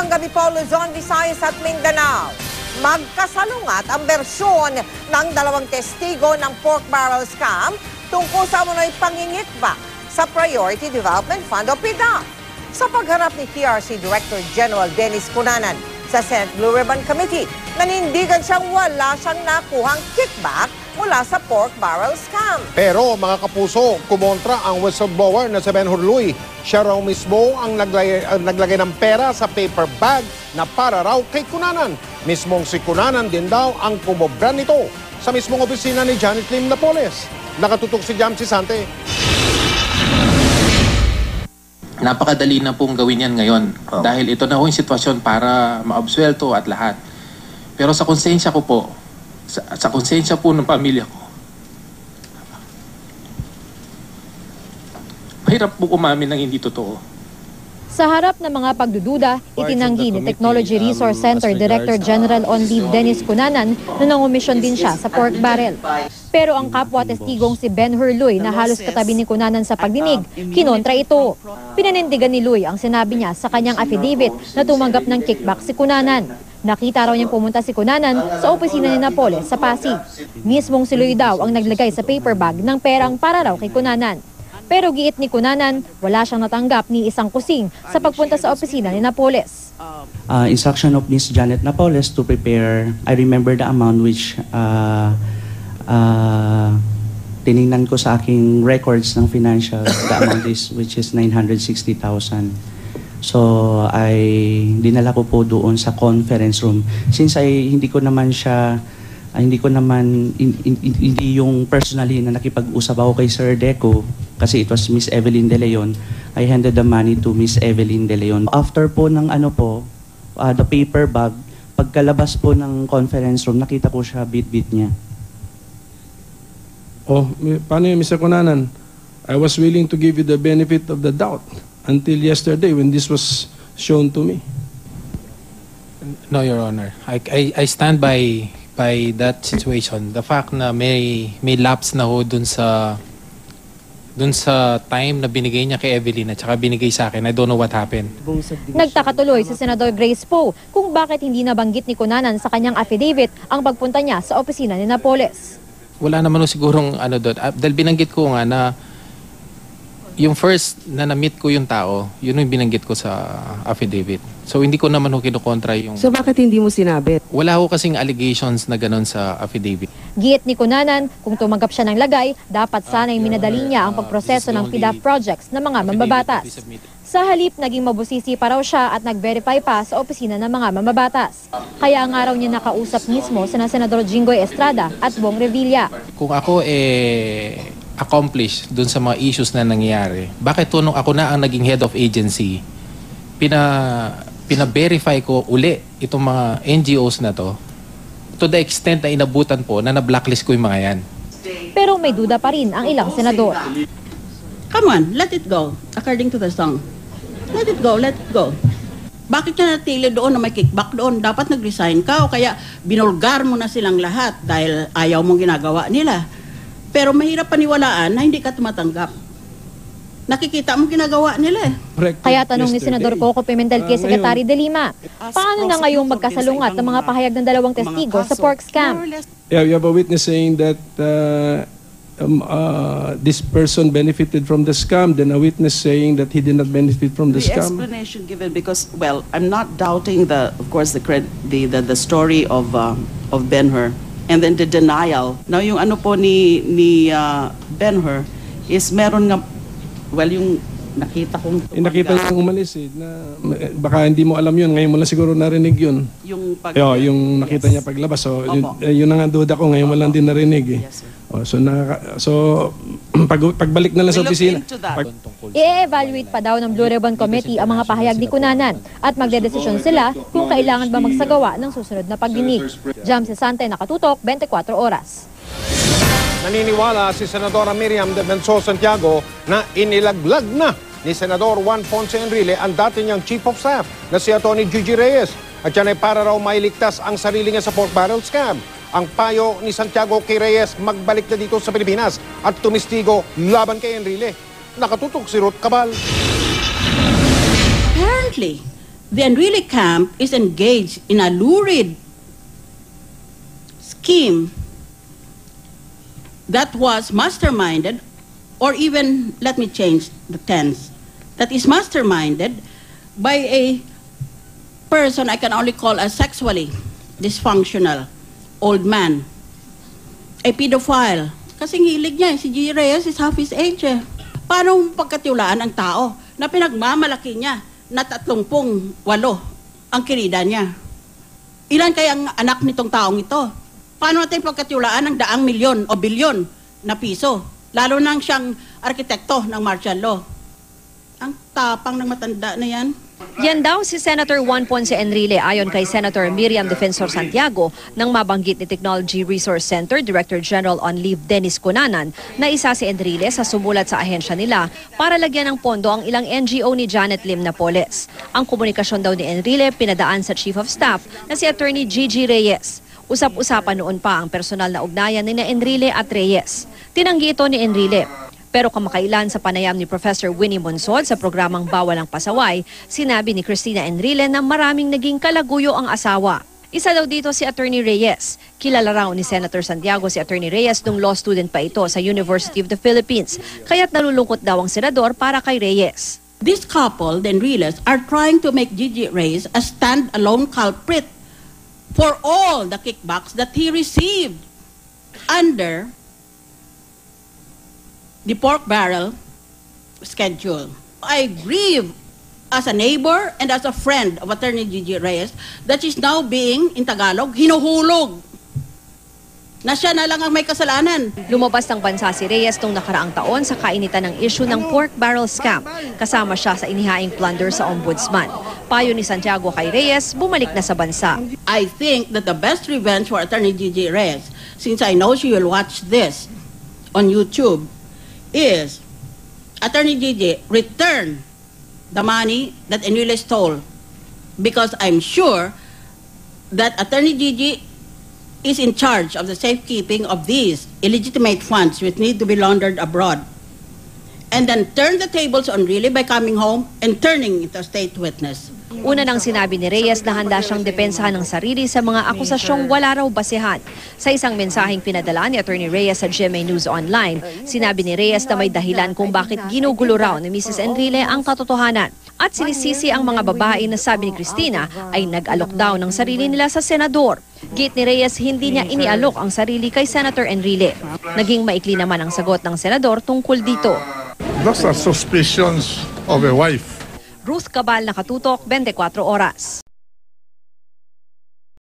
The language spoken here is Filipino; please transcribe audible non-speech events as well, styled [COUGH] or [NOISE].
Magandang gabi po Luzon, Visayas at Mindanao. Magkasalungat ang bersyon ng dalawang testigo ng pork barrel scam tungkol sa umunoy pangingitba sa Priority Development Fund o PIDA. Sa pagharap ni TRC Director General Dennis Cunanan sa Senate Blue Ribbon Committee, nanindigan siyang wala siyang nakuhang kickback mula sa pork barrel scam. Pero mga kapuso, kumontra ang whistleblower na si Ben Hurluy. Siya raw mismo ang naglagay, ang naglagay ng pera sa paper bag na para raw kay Kunanan. Mismong si Kunanan din daw ang kumobra nito sa mismong opisina ni Janet Lim Napoles. Nakatutok si Jam Sante. Napakadali na pong gawin yan ngayon. Dahil ito na ho yung sitwasyon para maabsuelto at lahat. Pero sa konsensya ko po, sa, sa konsensya po ng pamilya ko, mahirap po umamin ng hindi totoo. Sa harap ng mga pagdududa, itinanggi ni Technology Resource Center Director General on Leave Dennis Cunanan na nangumisyon din siya sa pork barrel. Pero ang kapwa testigong si Ben Hurluy na halos katabi ni Cunanan sa pagdinig, kinontra ito. Pinanindigan ni Luy ang sinabi niya sa kanyang affidavit na tumanggap ng kickback si Cunanan. Nakita raw niyang pumunta si Cunanan sa opisina ni Napoles sa Pasig. Mismong si Luy daw ang naglagay sa paper bag ng perang para raw kay Cunanan. Pero giit ni Kunanan, wala siyang natanggap ni isang kusing sa pagpunta sa opisina ni Napoles. uh, instruction of Miss Janet Napoles to prepare, I remember the amount which uh, uh, tiningnan ko sa aking records ng financial, the amount is, which is 960,000. So, I dinala ko po doon sa conference room. Since I hindi ko naman siya ay hindi ko naman in- in- in- hindi yung personally na nakipag-usap ako kay Sir Deco kasi it was Miss Evelyn De Leon. I handed the money to Miss Evelyn De Leon. After po ng ano po, uh, the paper bag, pagkalabas po ng conference room, nakita ko siya bit-bit niya. Oh, paano yun, Mr. Kunanan? I was willing to give you the benefit of the doubt until yesterday when this was shown to me. No, Your Honor. I, I, I stand by by that situation. The fact na may may lapse na ho dun sa dun sa time na binigay niya kay Evelyn at saka binigay sa akin. I don't know what happened. Nagtaka tuloy si Senador Grace Poe kung bakit hindi nabanggit ni Kunanan sa kanyang affidavit ang pagpunta niya sa opisina ni Napoles. Wala naman ho sigurong ano doon. Ah, dahil binanggit ko nga na yung first na na-meet ko yung tao, yun yung binanggit ko sa affidavit. So hindi ko naman ho kinukontra yung... So bakit hindi mo sinabi? wala ho kasing allegations na ganun sa affidavit. Giit ni Kunanan, kung tumanggap siya ng lagay, dapat sana'y minadali niya ang pagproseso ng PDAF projects ng mga mambabatas. Sa halip, naging mabusisi pa raw siya at nag-verify pa sa opisina ng mga mambabatas. Kaya ang araw niya nakausap mismo sina Senador Jinggoy Estrada at Bong Revilla. Kung ako eh accomplish dun sa mga issues na nangyayari, bakit to nung ako na ang naging head of agency, pina pina-verify ko uli itong mga NGOs na to to the extent na inabutan po na na-blacklist ko yung mga yan. Pero may duda pa rin ang ilang senador. Come on, let it go. According to the song. Let it go, let it go. Bakit ka natili doon na may kickback doon? Dapat nag-resign ka o kaya binulgar mo na silang lahat dahil ayaw mong ginagawa nila. Pero mahirap paniwalaan na hindi ka tumatanggap. Nakikita mo ginagawa nila eh. Kaya tanong ni. Senador Coco Pimentel kay Ah, Secretary De Lima, paano na ngayong magkasalungat ng mga pahayag ng dalawang testigo sa pork scam? Yeah, you have a witness saying that uh, um, uh, this person benefited from the scam, then a witness saying that he did not benefit from the, the scam. explanation given because well i'm not doubting the of course the cred, the, the the story of um, of Ben-Hur and then the denial now yung ano po ni ni uh, Ben-Hur is meron nga well yung nakita kong Eh, nakita niya umalis eh, na eh, baka hindi mo alam yun, ngayon mo lang siguro narinig yun. yung pag Yo, yung nakita Yes. niya paglabas. So, yun, Opo. eh, yun na nga duda ko, ngayon mo lang din narinig eh. Yes, sir. Oh, so, na, so [CLEARS THROAT] pag, pagbalik na lang sa opisina. pag- I-evaluate pa daw ng Blue Ribbon Committee ang mga pahayag ni Kunanan at magdedesisyon sila kung kailangan ba magsagawa ng susunod na pagdinig. Jam Sante, nakatutok, 24 oras. Naniniwala si Senadora Miriam de Benso Santiago na inilaglag na ni Senador Juan Ponce Enrile ang dati niyang Chief of Staff na si Atty. Gigi Reyes at yan ay para raw mailigtas ang sarili niya sa pork barrel scam. Ang payo ni Santiago kay Reyes magbalik na dito sa Pilipinas at tumistigo laban kay Enrile. Nakatutok si Ruth Cabal. Apparently, the Enrile camp is engaged in a lurid scheme that was masterminded, or even, let me change the tense, that is masterminded by a person I can only call a sexually dysfunctional old man, a pedophile. Kasi hilig niya, eh, si G. Reyes is half his age eh. Paano pagkatiwalaan ang tao na pinagmamalaki niya na tatlumpung walo ang kirida niya? Ilan kaya ang anak nitong taong ito? Paano natin pagkatiwalaan ng daang milyon o bilyon na piso? Lalo nang siyang arkitekto ng martial law. Ang tapang ng matanda na yan. Yan daw si Senator Juan Ponce Enrile ayon kay Senator Miriam Defensor Santiago nang mabanggit ni Technology Resource Center Director General on Leave Dennis Cunanan na isa si Enrile sa sumulat sa ahensya nila para lagyan ng pondo ang ilang NGO ni Janet Lim Napoles. Ang komunikasyon daw ni Enrile pinadaan sa Chief of Staff na si Attorney Gigi Reyes. Usap-usapan noon pa ang personal na ugnayan ni Enrile at Reyes. Tinanggi ito ni Enrile. Pero kamakailan sa panayam ni Professor Winnie Monsod sa programang Bawal ang Pasaway, sinabi ni Christina Enrile na maraming naging kalaguyo ang asawa. Isa daw dito si Attorney Reyes. Kilala raw ni Senator Santiago si Attorney Reyes nung law student pa ito sa University of the Philippines. Kaya't nalulungkot daw ang senador para kay Reyes. This couple, the Enriles, are trying to make Gigi Reyes a stand-alone culprit for all the kickbacks that he received under the pork barrel schedule. I grieve as a neighbor and as a friend of Attorney Gigi Reyes that she's now being, in Tagalog, hinuhulog. Na siya na lang ang may kasalanan. Lumabas ng bansa si Reyes nung nakaraang taon sa kainitan ng issue ng pork barrel scam. Kasama siya sa inihaing plunder sa ombudsman. Payo ni Santiago kay Reyes, bumalik na sa bansa. I think that the best revenge for Attorney Gigi Reyes, since I know she will watch this on YouTube, is Attorney Gigi return the money that Enrile stole because I'm sure that Attorney Gigi is in charge of the safekeeping of these illegitimate funds which need to be laundered abroad. And then turn the tables on really by coming home and turning into a state witness. Una nang sinabi ni Reyes na handa siyang depensahan ng sarili sa mga akusasyong wala raw basehan. Sa isang mensaheng pinadala ni Attorney Reyes sa GMA News Online, sinabi ni Reyes na may dahilan kung bakit ginugulo raw ni Mrs. Enrile ang katotohanan. At sinisisi ang mga babae na sabi ni Christina ay nag-alok daw ng sarili nila sa senador. Git ni Reyes hindi niya inialok ang sarili kay Senator Enrile. Naging maikli naman ang sagot ng senador tungkol dito. Those are suspicions of a wife. Ruth Cabal, Nakatutok, 24 Oras.